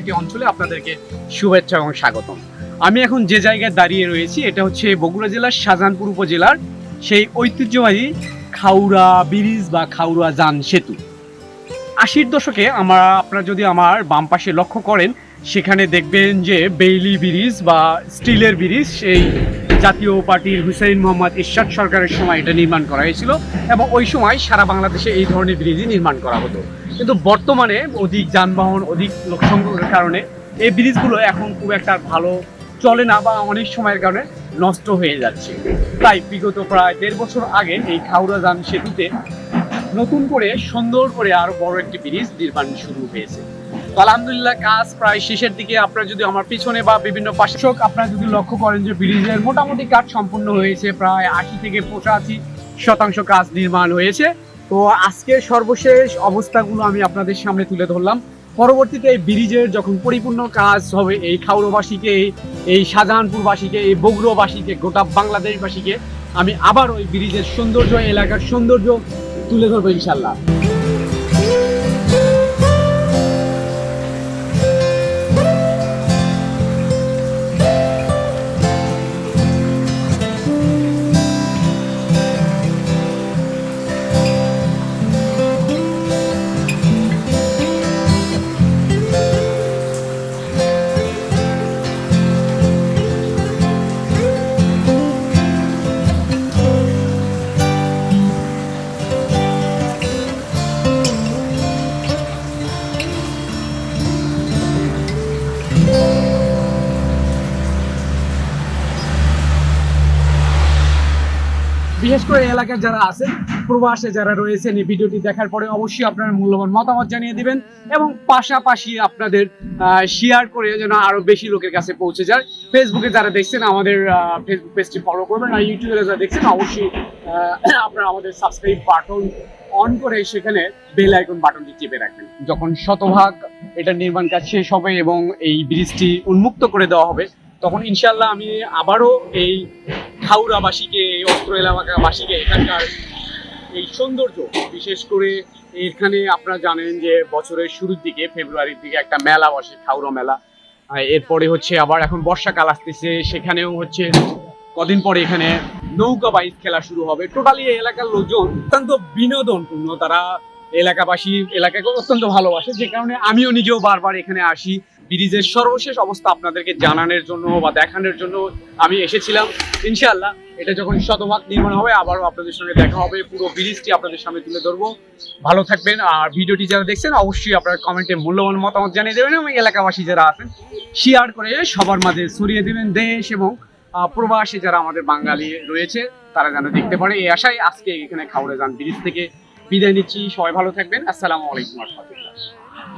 একটি অঞ্চলে আপনাদেরকে শুভেচ্ছা এবং স্বাগতম। আমি এখন যে জায়গায় দাঁড়িয়ে রয়েছি, এটা হচ্ছে বগুড়া জেলার শাহজাহানপুর উপজেলার সেই ঐতিহ্যবাহী খাউড়া ব্রিজ বা খাউড়া যান সেতু। আশির দশকে আমরা, আপনারা যদি আমার বাম পাশে লক্ষ্য করেন, সেখানে দেখবেন যে বেইলি ব্রিজ বা স্টিলের ব্রিজ, সেই জাতীয় পার্টির হুসাইন মোহাম্মদ ইরশাদ সরকারের সময় এটা নির্মাণ করা হয়েছিল এবং ওই সময় সারা বাংলাদেশে এই ধরনের ব্রিজই নির্মাণ করা হতো। কিন্তু বর্তমানে অধিক যানবাহন, অধিক লোক সংগ্রহের কারণে এই ব্রিজগুলো এখন খুব একটা ভালো চলে না বা অনেক সময়ের কারণে নষ্ট হয়ে যাচ্ছে। তাই বিগত প্রায় দেড় বছর আগে এই খাউড়া যান সেতুতে নতুন করে সুন্দর করে আরও বড় একটি ব্রিজ নির্মাণ শুরু হয়েছে। তো আলহামদুলিল্লাহ, কাজ প্রায় শেষের দিকে। আপনারা যদি আমার পিছনে বা বিভিন্ন পাশে আপনারা যদি লক্ষ্য করেন যে ব্রিজের মোটামুটি কাজ সম্পূর্ণ হয়েছে, প্রায় আশি থেকে পঁচাশি শতাংশ কাজ নির্মাণ হয়েছে। তো আজকের সর্বশেষ অবস্থাগুলো আমি আপনাদের সামনে তুলে ধরলাম। পরবর্তীতে এই ব্রিজের যখন পরিপূর্ণ কাজ হবে, এই খাউড়োবাসীকে এই এই শাহজাহানপুরবাসীকে, এই বগুড়োবাসীকে, গোটা বাংলাদেশবাসীকে আমি আবার ওই ব্রিজের সৌন্দর্য, এলাকার সৌন্দর্য তুলে ধরবো ইনশাল্লাহ বিশেষ করে এলাকার যারা আছেন, প্রবাসে যারা রয়েছেন এই ভিডিওটি দেখার পরে অবশ্যই আপনারা মূল্যবান মতামত জানিয়ে দিবেন এবং পাশাপাশি আপনাদের শেয়ার করে যেন আরও বেশি লোকের কাছে পৌঁছে যায়। ফেসবুকে যারা দেখছেন, আমাদের ফেসবুক পেজটি ফলো করবেন আর ইউটিউবে যারা দেখছেন, অবশ্যই আপনারা আমাদের সাবস্ক্রাইব বাটন অন করে সেখানে বেল আইকন বাটনটি চেপে রাখবেন। যখন শতভাগ এটা নির্মাণ কাজ শেষ হবে এবং এই ব্রিজটি উন্মুক্ত করে দেওয়া হবে, তখন ইনশাল্লাহ আমি আবারও এই খাউড়াবাসীকে এই অস্ত্র এলাকাবাসীকে এখানকার এই সৌন্দর্য। বিশেষ করে এখানে আপনারা জানেন যে বছরের শুরুর দিকে, ফেব্রুয়ারির দিকে একটা মেলা বসে খাউড়া মেলা। এরপরে হচ্ছে আবার এখন বর্ষাকাল আসতেছে, সেখানেও হচ্ছে কদিন পরে এখানে নৌকা বাইক খেলা শুরু হবে। টোটালি এলাকার লোকজন অত্যন্ত বিনোদনপূর্ণ। তারা এলাকাবাসী এলাকাকে অত্যন্ত ভালোবাসে, যে কারণে আমিও নিজেও বারবার এখানে আসি। ব্রিজের সর্বশেষ অবস্থা আপনাদেরকে জানানোর জন্য বা দেখানোর জন্য আমি এসেছিলাম। ইনশাআল্লাহ এটা যখন শতভাগ নির্মাণ হবে, আবারও আপনাদের সঙ্গে দেখা হবে। পুরো ব্রিজটি আপনাদের সামনে তুলে ধরবো। ভালো থাকবেন। আর ভিডিওটি যারা দেখছেন, অবশ্যই আপনার কমেন্টে মূল্যবান মতামত জানিয়ে দেবেন এবং এলাকাবাসী যারা আছেন শেয়ার করে সবার মাঝে ছড়িয়ে দেবেন। দেশ এবং প্রবাসী যারা আমাদের বাঙালি রয়েছে, তারা যেন দেখতে পারে। এই আশায় আজকে এখানে খাওড়ে যান ব্রিজ থেকে বিদায় নিচ্ছি সবাই ভালো থাকবেন। আসসালামু আলাইকুম